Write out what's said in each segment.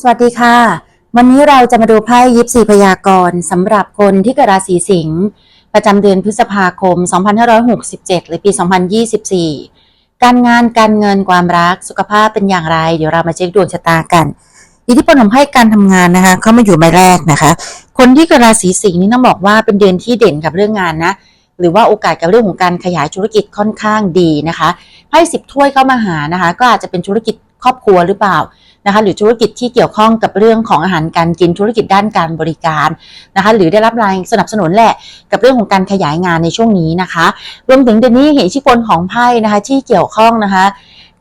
สวัสดีค่ะ วันนี้เราจะมาดูไพ่ยิปซีพยากรณ์สำหรับคนที่เกิดราศีสิงห์ประจำเดือนพฤษภาคม 2567 หรือปี 2024 การงานการเงินความรักสุขภาพเป็นอย่างไร เดี๋ยวเรามาเช็คดวงชะตากัน อิทธิพลของไพ่การทำงานนะคะ เข้ามาอยู่ใบแรกนะคะ คนที่เกิดราศีสิงห์นี่ต้องบอกว่าเป็นเดือนที่เด่นกับเรื่องงานนะหรือว่าโอกาสกับเรื่องของการขยายธุรกิจค่อนข้างดีนะคะไพ่สิบถ้วยเข้ามาหานะคะ ก็อาจจะเป็นธุรกิจครอบครัวหรือเปล่า นะคะหรือธุรกิจที่เกี่ยวข้องกับเรื่องของอาหารการกินธุรกิจด้านการบริการนะคะหรือได้รับแรงสนับสนุนแหละกับเรื่องของการขยายงานในช่วงนี้นะคะ รวมถึงเดือนนี้เห็นอิทธิพลของไพ่นะคะที่เกี่ยวข้องนะคะ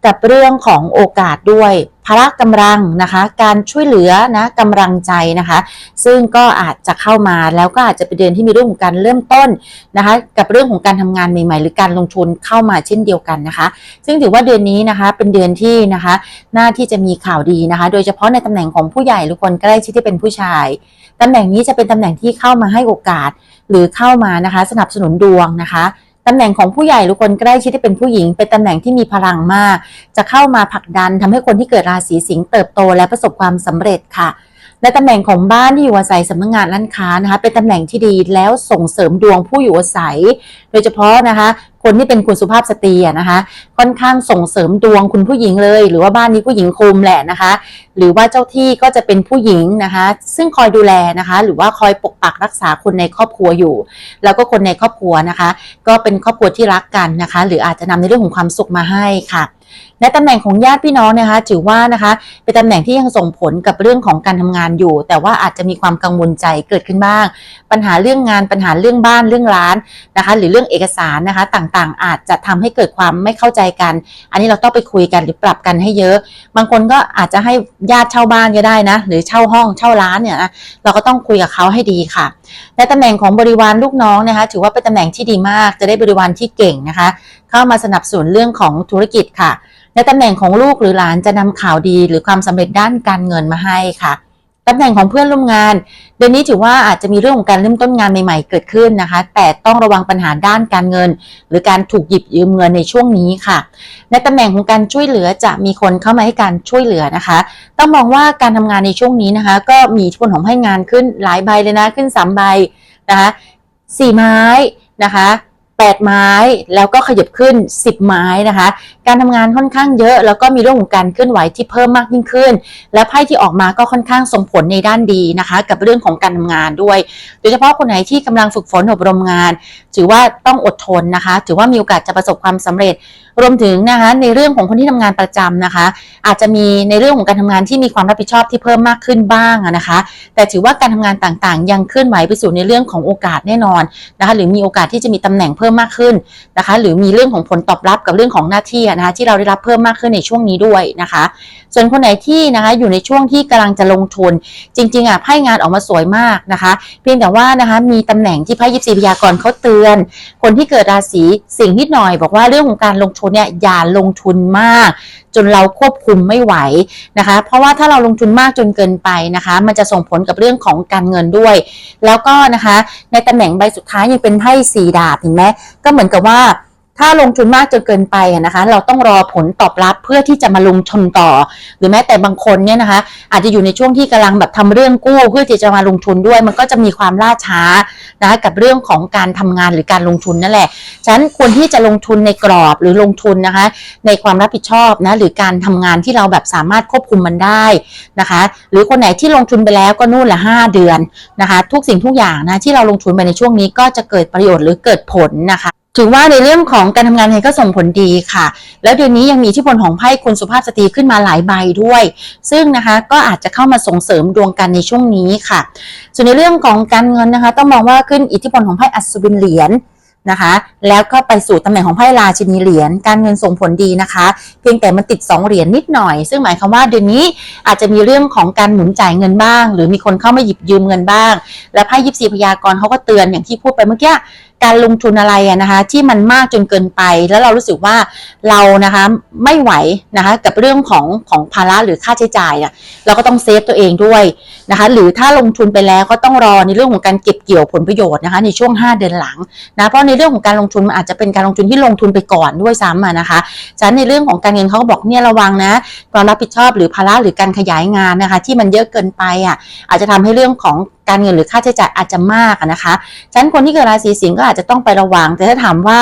กับเรื่องของโอกาสด้วยพละกำลังนะคะ การช่วยเหลือนะกำลังใจนะคะ ซึ่งก็อาจจะเข้ามาแล้วก็อาจจะเป็นเดือนที่มีเรื่องของการเริ่มต้นนะคะ กับเรื่องของการทำงานใหม่ๆ หรือการลงทุนเข้ามาเช่นเดียวกันนะคะ ซึ่งถือว่าเดือนนี้นะคะเป็นเดือนที่นะคะหน้าที่จะมีข่าวดีนะคะ โดยเฉพาะในตำแหน่งของผู้ใหญ่หรือคนใกล้ชิดที่เป็นผู้ชายตำแหน่งนี้จะเป็นตำแหน่งที่เข้ามาให้โอกาสหรือเข้ามานะคะ สนับสนุนดวงนะคะ ตำแหน่งของผู้ใหญ่หรือคนใกล้ชิดที่เป็นผู้หญิง เป็นตำแหน่งที่มีพลังมาก จะเข้ามาผลักดันทำให้คนที่เกิดราศีสิงห์เติบโตและประสบความสำเร็จค่ะ และตำแหน่งของบ้านที่อยู่อาศัยสำนักงานร้านค้านะคะเป็นตำแหน่งที่ดีแล้วส่งเสริมดวงผู้อยู่อาศัย โดยเฉพาะนะคะคนที่เป็นคุณสุภาพสตรีนะคะ ค่อนข้างส่งเสริมดวงคุณผู้หญิงเลย หรือว่าบ้านนี้ผู้หญิงคุมแหละนะคะ หรือว่าเจ้าที่ก็จะเป็นผู้หญิงนะคะ ซึ่งคอยดูแลนะคะ หรือว่าคอยปกปักรักษาคนในครอบครัวอยู่ แล้วก็คนในครอบครัวนะคะ ก็เป็นครอบครัวที่รักกันนะคะ หรืออาจจะนำในเรื่องของความสุขมาให้ค่ะ ในตำแหน่งของญาติพี่น้องนะคะถือว่านะคะเป็นตำแหน่งที่ยังส่งผลกับเรื่องของการทำงานอยู่ แต่ว่าอาจจะมีความกังวลใจเกิดขึ้นบ้าง ปัญหาเรื่องงานปัญหาเรื่องบ้านเรื่องร้านนะคะ หรือเรื่องเอกสารนะคะต่างๆ อาจจะทำให้เกิดความไม่เข้าใจกัน อันนี้เราต้องไปคุยกันหรือปรับกันให้เยอะ บางคนก็อาจจะให้ญาติเช่าบ้านก็ได้นะ หรือเช่าห้องเช่าร้านเนี่ยนะเราก็ต้องคุยกับเขาให้ดีค่ะ ในตำแหน่งของบริวารลูกน้องนะคะ ถือว่าเป็นตำแหน่งที่ดีมาก จะได้บริวารที่เก่งนะคะ เข้ามาสนับสนุนเรื่องของธุรกิจค่ะในตำแหน่งของลูกหรือหลานจะนำข่าวดีหรือความสำเร็จด้านการเงินมาให้ค่ะ ตำแหน่งของเพื่อนร่วมงาน เดือนนี้ถือว่าอาจจะมีเรื่องของการเริ่มต้นงานใหม่ๆ เกิดขึ้นนะคะ แต่ต้องระวังปัญหาด้านการเงิน หรือการถูกหยิบยืมเงินในช่วงนี้ค่ะ ในตำแหน่งของการช่วยเหลือจะมีคนเข้ามาให้การช่วยเหลือนะคะ ต้องมองว่าการทำงานในช่วงนี้นะคะ ก็มีอิทธิพลของให้งานขึ้นหลายใบเลยนะขึ้นสามใบนะคะสี่ไม้นะคะแปดไม้แล้วก็ขยับขึ้น 10 ไม้นะคะ การทำงานค่อนข้างเยอะ แล้วก็มีเรื่องของการเคลื่อนไหวที่เพิ่มมากยิ่งขึ้น และไพ่ที่ออกมาก็ค่อนข้างส่งผลในด้านดีนะคะ กับเรื่องของการทำงานด้วย โดยเฉพาะคนไหนที่กำลังฝึกฝนอบรมงาน ถือว่าต้องอดทนนะคะ ถือว่ามีโอกาสจะประสบความสำเร็จ รวมถึงนะคะในเรื่องของคนที่ทำงานประจำนะคะ อาจจะมีในเรื่องของการทำงานที่มีความรับผิดชอบที่เพิ่มมากขึ้นบ้างนะคะ แต่ถือว่าการทำงานต่างๆ ยังเคลื่อนไหวไปสู่ในเรื่องของโอกาสแน่นอนนะคะ หรือมีโอกาสที่จะมีตำแหน่งเพิ่มมากขึ้นนะคะ หรือมีเรื่องของผลตอบรับกับเรื่องของหน้าที่นะคะที่เราได้รับเพิ่มมากขึ้นในช่วงนี้ด้วยนะคะ ส่วนคนไหนที่นะคะอยู่ในช่วงที่กำลังจะลงทุน จริงๆอะไพ่งานออกมาสวยมากนะคะ เพียงแต่ว่านะคะมีตำแหน่งที่ไพ่ยิปซีพยากรณ์เขาเตือน คนที่เกิดราศีสิงห์นิดหน่อย บอกว่าเรื่องของการลงทุนเนี่ยอย่าลงทุนมาก จนเราควบคุมไม่ไหวนะคะ เพราะว่าถ้าเราลงทุนมากจนเกินไปนะคะ มันจะส่งผลกับเรื่องของการเงินด้วย แล้วก็นะคะในตำแหน่งใบสุดท้ายยังเป็นไพ่สีดาบเห็นไหมก็เหมือนกับว่า ถ้าลงทุนมากจนเกินไปนะคะ เราต้องรอผลตอบรับเพื่อที่จะมาลงทุนต่อ หรือแม้แต่บางคนเนี่ยนะคะ อาจจะอยู่ในช่วงที่กำลังแบบทำเรื่องกู้ เพื่อที่จะมาลงทุนด้วย มันก็จะมีความล่าช้านะคะกับเรื่องของการทำงานหรือการลงทุนนั่นแหละฉะนั้นควรที่จะลงทุนในกรอบหรือลงทุนนะคะ ในความรับผิดชอบนะหรือการทำงานที่เราแบบสามารถควบคุมมันได้นะคะ หรือคนไหนที่ลงทุนไปแล้วก็นู่นละห้าเดือนนะคะ ทุกสิ่งทุกอย่างนะที่เราลงทุนไปในช่วงนี้ก็จะเกิดประโยชน์หรือเกิดผลนะคะ ถือว่าในเรื่องของการทำงานไงก็ส่งผลดีค่ะ แล้วเดือนนี้ยังมีอิที่พลของไพ่คุณสุภาพสตรีขึ้นมาหลายใบด้วย ซึ่งนะคะก็อาจจะเข้ามาส่งเสริมดวงกันในช่วงนี้ค่ะ ส่วนในเรื่องของการเงินนะคะ ต้องมองว่าขึ้นอิทธิพลของไพ่อัศวินเหรียญนะคะ แล้วก็ไปสู่ตำแหน่งของไพ่ราชินีเหรียญการเงินส่งผลดีนะคะ เพียงแต่มันติด 2 เหรียญนิดหน่อย ซึ่งหมายความว่าเดือนนี้อาจจะมีเรื่องของการหมุนจ่ายเงินบ้าง หรือมีคนเข้ามาหยิบยืมเงินบ้าง และไพ่ยิปซีพยากรณ์เขาก็เตือนอย่างที่พูดไปเมื่อกี้ การลงทุนอะไรนะคะที่มันมากจนเกินไป แล้วเรารู้สึกว่าเรานะคะไม่ไหวนะคะกับเรื่องของของภาระหรือค่าใช้จ่ายอะเราก็ต้องเซฟตัวเองด้วยนะคะหรือถ้าลงทุนไปแล้วก็ต้องรอในเรื่องของการเก็บเกี่ยวผลประโยชน์นะคะในช่วง 5 เดือนหลังนะเพราะในเรื่องของการลงทุนมันอาจจะเป็นการลงทุนที่ลงทุนไปก่อนด้วยซ้ำนะคะฉะนั้นในเรื่องของการเงินเขาก็บอกเนี่ยระวังนะความรับผิดชอบหรือภาระหรือการขยายงานนะคะที่มันเยอะเกินไปอะอาจจะทำให้เรื่องของการเงินหรือค่าใช้จ่ายอาจจะมากนะคะฉะนั้นคนที่เกิดราศีสิงห์ก็อาจจะต้องไประวัง แต่ถ้าถามว่า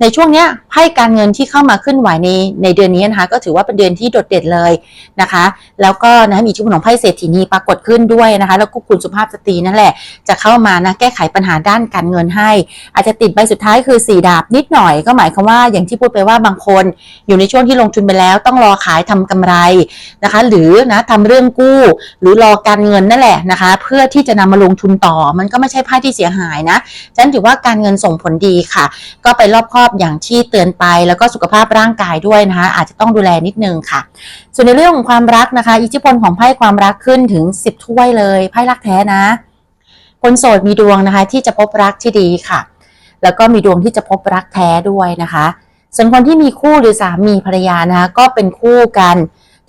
ในช่วงเนี้ยไพ่การเงินที่เข้ามาขึ้นไหวในในเดือนนี้นะคะ ก็ถือว่าเป็นเดือนที่โดดเด่นเลยนะคะ แล้วก็นะมีชุดของไพ่เศรษฐีนีปรากฏขึ้นด้วยนะคะ แล้วก็คุณสุภาพสตรีนั่นแหละ จะเข้ามานะแก้ไขปัญหาด้านการเงินให้ อาจจะติดใบสุดท้ายคือสี่ดาบนิดหน่อยก็หมายความว่าอย่างที่พูดไปว่าบางคน อยู่ในช่วงที่ลงทุนไปแล้ว ต้องรอขายทำกำไรนะคะ หรือนะทำเรื่องกู้ หรือรอการเงินนั่นแหละนะคะ เพื่อที่จะนำมาลงทุนต่อมันก็ไม่ใช่ไพ่ที่เสียหายนะฉันถือว่าการเงินส่งผลดีค่ะ ก็ไปรอบครอบอย่างที่เตือนไป แล้วก็สุขภาพร่างกายด้วยนะคะ อาจจะต้องดูแลนิดนึงค่ะ ส่วนในเรื่องของความรักนะคะ อิทธิพลของไพ่ความรักขึ้นถึง 10 ถ้วยเลยไพ่รักแท้นะ คนโสดมีดวงนะคะ ที่จะพบรักที่ดีค่ะ แล้วก็มีดวงที่จะพบรักแท้ด้วยนะคะส่วนคนที่มีคู่หรือสามีภรรยานะคะก็เป็นคู่กัน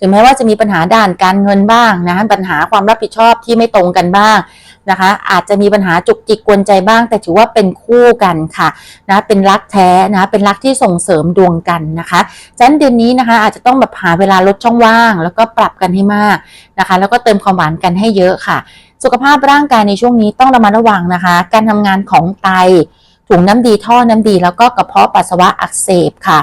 ถึงแม้ว่าจะมีปัญหาด้านการเงินบ้างนะปัญหาความรับผิดชอบที่ไม่ตรงกันบ้าง นะคะ อาจจะมีปัญหาจุกจิกกวนใจบ้าง แต่ถือว่าเป็นคู่กันค่ะนะเป็นรักแท้นะเป็นรักที่ส่งเสริมดวงกันนะคะฉะนั้นเดือนนี้นะคะ อาจจะต้องแบบหาเวลาลดช่องว่าง แล้วก็ปรับกันให้มากนะคะ แล้วก็เติมความหวานกันให้เยอะค่ะ สุขภาพร่างกายในช่วงนี้ต้องระมัดระวังนะคะ การทำงานของไตถุงน้ำดีท่อน้ำดี แล้วก็กระเพาะปัสสาวะอักเสบค่ะ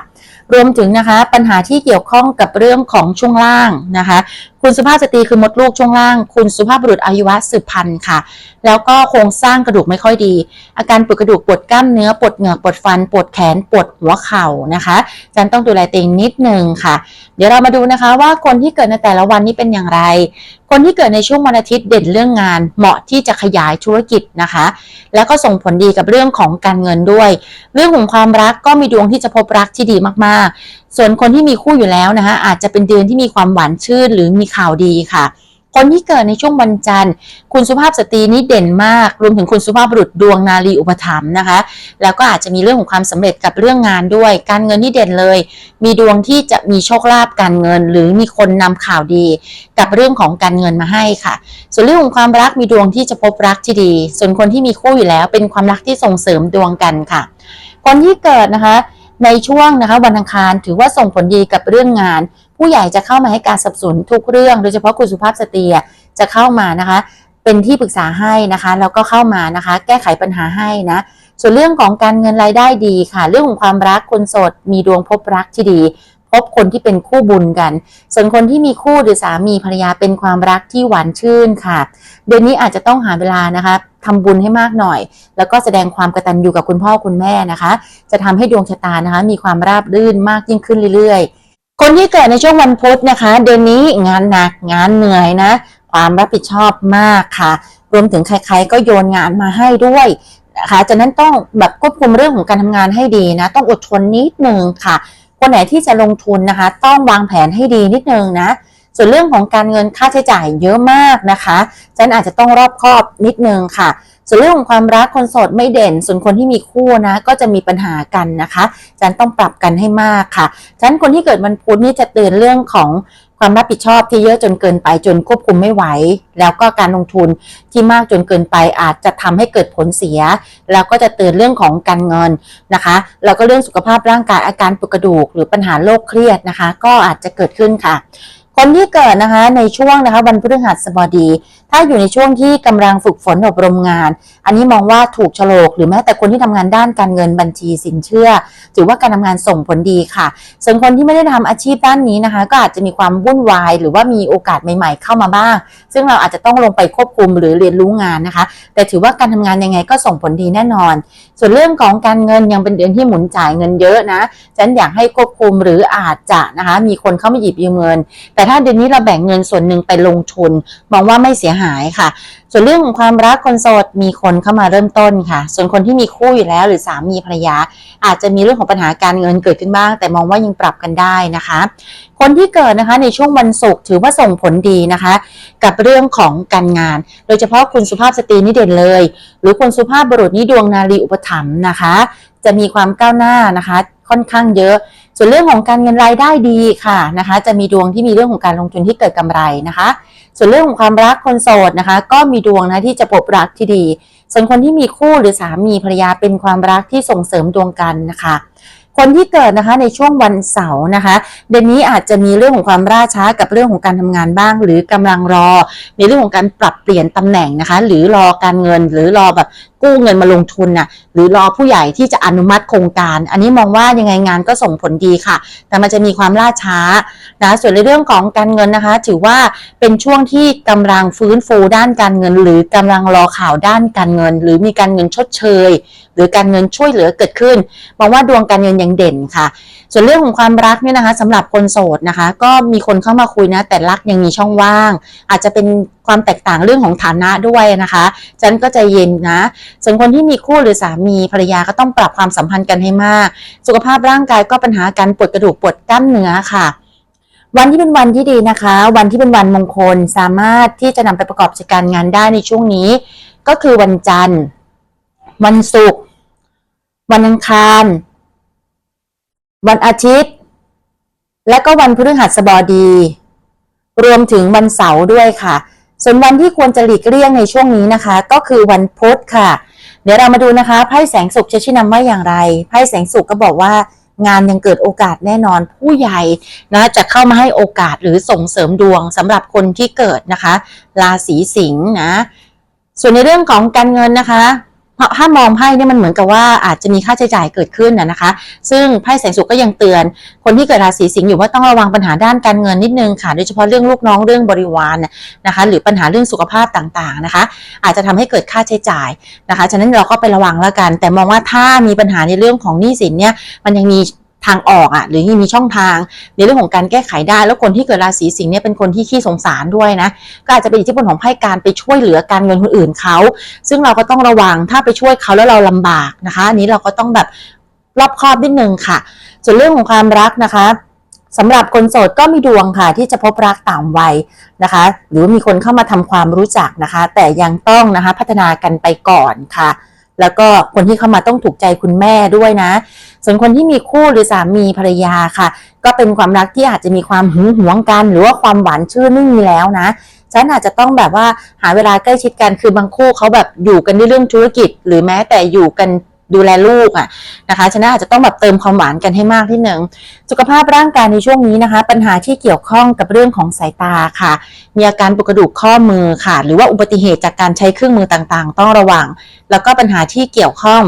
รวมถึงนะคะปัญหาที่เกี่ยวข้องกับเรื่องของช่วงล่างนะคะคุณสุภาพสตรีคือมดลูกช่วงล่าง คุณสุภาพบุรุษอายุวะสืบพันธุ์ค่ะ แล้วก็โครงสร้างกระดูกไม่ค่อยดี อาการปวดกระดูกปวดกล้ามเนื้อปวดเหงือกปวดฟันปวดแขนปวดหัวเข่านะคะจันต้องดูแลตัวเองนิดนึงค่ะ เดี๋ยวเรามาดูนะคะว่าคนที่เกิดในแต่ละวันนี้เป็นอย่างไร คนที่เกิดในช่วงวันอาทิตย์เด่นเรื่องงาน เหมาะที่จะขยายธุรกิจนะคะ แล้วก็ส่งผลดีกับเรื่องของการเงินด้วย เรื่องของความรักก็มีดวงที่จะพบรักที่ดีมากๆส่วนคนที่มีคู่อยู่แล้วนะคะอาจจะเป็นเดือนที่มีความหวานชื่นหรือมีข่าวดีค่ะ คนที่เกิดในช่วงวันจันทร์ คุณสุภาพสตรีนี่เด่นมาก รวมถึงคุณสุภาพบุรุษดวงนารีอุปถัมภ์นะคะ แล้วก็อาจจะมีเรื่องของความสำเร็จกับเรื่องงานด้วย การเงินที่เด่นเลย มีดวงที่จะมีโชคลาภการเงิน หรือมีคนนำข่าวดี กับเรื่องของการเงินมาให้ค่ะ ส่วนเรื่องของความรักมีดวงที่จะพบรักที่ดี ส่วนคนที่มีคู่อยู่แล้ว เป็นความรักที่ส่งเสริมดวงกันค่ะ คนที่เกิดนะคะ ในช่วงนะคะวันอังคารถือว่าส่งผลดีกับเรื่องงาน ผู้ใหญ่จะเข้ามาให้การสนับสนุนทุกเรื่อง โดยเฉพาะคุณสุภาพสตรีจะเข้ามานะคะ เป็นที่ปรึกษาให้นะคะแล้วก็เข้ามานะคะ แก้ไขปัญหาให้นะส่วนเรื่องของการเงินรายได้ดีค่ะ เรื่องของความรักคนโสดมีดวงพบรักที่ดี พบคนที่เป็นคู่บุญกัน ส่วนคนที่มีคู่หรือสามีภรรยาเป็นความรักที่หวานชื่นค่ะ เดือนนี้อาจจะต้องหาเวลานะคะ ทำบุญให้มากหน่อย แล้วก็แสดงความกตัญญูกับคุณพ่อคุณแม่นะคะ จะทำให้ดวงชะตานะคะ มีความราบรื่นมากยิ่งขึ้นเรื่อย ๆ คนที่เกิดในช่วงวันพุธนะคะ เดือนนี้งานหนักงานเหนื่อยนะ ความรับผิดชอบมากค่ะ รวมถึงใครๆก็โยนงานมาให้ด้วยนะคะจากนั้นต้องแบบควบคุมเรื่องของการทำงานให้ดีนะ ต้องอดทนนิดนึงค่ะคนไหนที่จะลงทุนนะคะ ต้องวางแผนให้ดีนิดนึงนะ ส่วนเรื่องของการเงินค่าใช้จ่ายเยอะมากนะคะฉันอาจจะต้องรอบคอบนิดนึงค่ะ ส่วนเรื่องของความรักคนโสดไม่เด่น ส่วนคนที่มีคู่นะ ก็จะมีปัญหากันนะคะฉันต้องปรับกันให้มากค่ะฉันคนที่เกิดวันพุธนี่จะเตือนเรื่องของความรับผิดชอบที่เยอะจนเกินไปจนควบคุมไม่ไหว แล้วก็การลงทุนที่มากจนเกินไปอาจจะทำให้เกิดผลเสีย แล้วก็จะเตือนเรื่องของการเงินนะคะ แล้วก็เรื่องสุขภาพร่างกายอาการปวดกระดูก หรือปัญหาโรคเครียดนะคะ ก็อาจจะเกิดขึ้นค่ะ คนที่เกิดนะคะในช่วงนะคะวันพฤหัสบดี ถ้าอยู่ในช่วงที่กำลังฝึกฝนอบรมงาน อันนี้มองว่าถูกโฉลกหรือแม้แต่คนที่ทำงานด้านการเงินบัญชีสินเชื่อ ถือว่าการทำงานส่งผลดีค่ะ ส่วนคนที่ไม่ได้ทำอาชีพด้านนี้นะคะ ก็อาจจะมีความวุ่นวาย หรือว่ามีโอกาสใหม่ ๆ เข้ามาบ้าง ซึ่งเราอาจจะต้องลงไปควบคุมหรือเรียนรู้งานนะคะ แต่ถือว่าการทำงานยังไงก็ส่งผลดีแน่นอน ส่วนเรื่องของการเงินยังเป็นเดือนที่หมุนจ่ายเงินเยอะนะฉันอยากให้ควบคุมหรืออาจจะนะคะมีคนเข้ามาหยิบยืมเงิน แต่ถ้าเดือนนี้เราแบ่งเงินส่วนหนึ่งไปลงทุน มองว่าไม่เสียหายค่ะ ส่วนเรื่องของความรักคนโสดมีคนเข้ามาเริ่มต้นค่ะ ส่วนคนที่มีคู่อยู่แล้วหรือสามีภรรยา อาจจะมีเรื่องของปัญหาการเงินเกิดขึ้นบ้าง แต่มองว่ายังปรับกันได้นะคะ คนที่เกิดนะคะในช่วงวันศุกร์ถือว่าส่งผลดีนะคะ กับเรื่องของการงาน โดยเฉพาะคุณสุภาพสตรีนี่เด่นเลย หรือคนสุภาพบุรุษนี่ดวงนารีอุปถัมภ์นะคะ จะมีความก้าวหน้านะคะ ค่อนข้างเยอะ ส่วนเรื่องของการเงินรายได้ดีค่ะนะคะ จะมีดวงที่มีเรื่องของการลงทุนที่เกิดกำไรนะคะ ส่วนเรื่องของความรักคนโสดนะคะ ก็มีดวงนะที่จะพบรักที่ดี ส่วนคนที่มีคู่หรือสามีภรรยาเป็นความรักที่ส่งเสริมดวงกันนะคะคนที่เกิดนะคะในช่วงวันเสาร์นะคะ เดือนนี้อาจจะมีเรื่องของความล่าช้ากับเรื่องของการทำงานบ้าง หรือกำลังรอ ในเรื่องของการปรับเปลี่ยนตำแหน่งนะคะ หรือรอการเงินหรือรอแบบกู้เงินมาลงทุนน่ะหรือรอผู้ใหญ่ที่จะอนุมัติโครงการ อันนี้มองว่ายังไงงานก็ส่งผลดีค่ะ แต่มันจะมีความล่าช้านะส่วนในเรื่องของการเงินนะคะ ถือว่าเป็นช่วงที่กำลังฟื้นฟูด้านการเงิน หรือกำลังรอข่าวด้านการเงิน หรือมีการเงินชดเชย หรือการเงินช่วยเหลือเกิดขึ้นมองว่าดวงการเงินยังเด่นค่ะ ส่วนเรื่องของความรักเนี่ยนะคะสำหรับคนโสดนะคะ ก็มีคนเข้ามาคุยนะ แต่รักยังมีช่องว่าง อาจจะเป็น ความแตกต่างเรื่องของฐานะด้วยนะคะฉะนันก็ใจเย็นนะส่วนคนที่มีคู่หรือสามีภรรยาก็ต้องปรับความสัมพันธ์กันให้มาก สุขภาพร่างกายก็ปัญหาการปวดกระดูกปวดกล้ามเนื้อค่ะ วันที่เป็นวันที่ดีนะคะ วันที่เป็นวันมงคลสามารถที่จะนำไปประกอบกิจการงานได้ในช่วงนี้ ก็คือวันจันทร์ วันศุกร์วันอังคาร วันอาทิตย์ และก็วันพฤหัสบดี รวมถึงวันเสาร์ด้วยค่ะ ส่วนวันที่ควรจะหลีกเลี่ยงในช่วงนี้นะคะ ก็คือวันพุธค่ะ เดี๋ยวเรามาดูนะคะไพ่แสงสุขจะชี้นำว่าอย่างไรไพ่แสงสุขก็บอกว่างานยังเกิดโอกาสแน่นอนผู้ใหญ่นะจะเข้ามาให้โอกาสหรือส่งเสริมดวงสำหรับคนที่เกิดนะคะ ราศีสิงห์นะ ส่วนในเรื่องของการเงินนะคะ ถ้ามองไพ่เนี่ยมันเหมือนกับว่าอาจจะมีค่าใช้จ่ายเกิดขึ้นนะนะคะ ซึ่งไพ่แสงสุกก็ยังเตือน คนที่เกิดราศีสิงห์อยู่ว่าต้องระวังปัญหาด้านการเงินนิดนึงค่ะ โดยเฉพาะเรื่องลูกน้องเรื่องบริวารนะคะ หรือปัญหาเรื่องสุขภาพต่างๆนะคะ อาจจะทำให้เกิดค่าใช้จ่ายนะคะ ฉะนั้นเราก็ไประวังแล้วกัน แต่มองว่าถ้ามีปัญหาในเรื่องของหนี้สินเนี่ยมันยังมี ทางออกอะหรือยังมีช่องทางในเรื่องของการแก้ไขได้ แล้วคนที่เกิดราศีสิงห์เนี่ยเป็นคนที่ขี้สงสารด้วยนะก็อาจจะเป็นอิทธิพลของไพ่การไปช่วยเหลือการเงินคนอื่นเขา ซึ่งเราก็ต้องระวังถ้าไปช่วยเขาแล้วเราลำบากนะคะอันนี้เราก็ต้องแบบรอบคอบนิดนึงค่ะ ส่วนเรื่องของความรักนะคะสำหรับคนโสดก็มีดวงค่ะ ที่จะพบรักต่างวัยนะคะ หรือมีคนเข้ามาทำความรู้จักนะคะ แต่ยังต้องนะคะพัฒนากันไปก่อนค่ะ แล้วก็คนที่เข้ามาต้องถูกใจคุณแม่ด้วยนะ ส่วนคนที่มีคู่หรือสามีภรรยาค่ะ ก็เป็นความรักที่อาจจะมีความหึงหวงกัน หรือว่าความหวานชื่นไม่มีแล้วนะฉันอาจจะต้องแบบว่าหาเวลาใกล้ชิดกันคือบางคู่เขาแบบอยู่กันด้วยเรื่องธุรกิจ หรือแม้แต่อยู่กัน ดูแลลูกอะนะคะฉะนั้นอาจจะต้องแบบเติมความหวานกันให้มากที่หนึ่งสุขภาพร่างกายในช่วงนี้นะคะ ปัญหาที่เกี่ยวข้องกับเรื่องของสายตาค่ะ มีอาการปวดกระดูกข้อมือค่ะ หรือว่าอุบัติเหตุจากการใช้เครื่องมือต่างๆ ต้องระวัง แล้วก็ปัญหาที่เกี่ยวข้อง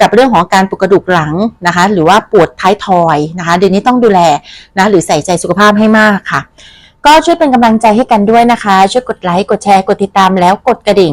กับเรื่องของการปวดกระดูกหลังนะคะ หรือว่าปวดท้ายทอยนะคะเดี๋ยวนี้ต้องดูแลนะหรือใส่ใจสุขภาพให้มากค่ะ ก็ช่วยเป็นกำลังใจให้กันด้วยนะคะ ช่วยกดไลค์กดแชร์กดติดตามแล้วกดกระดิ่ง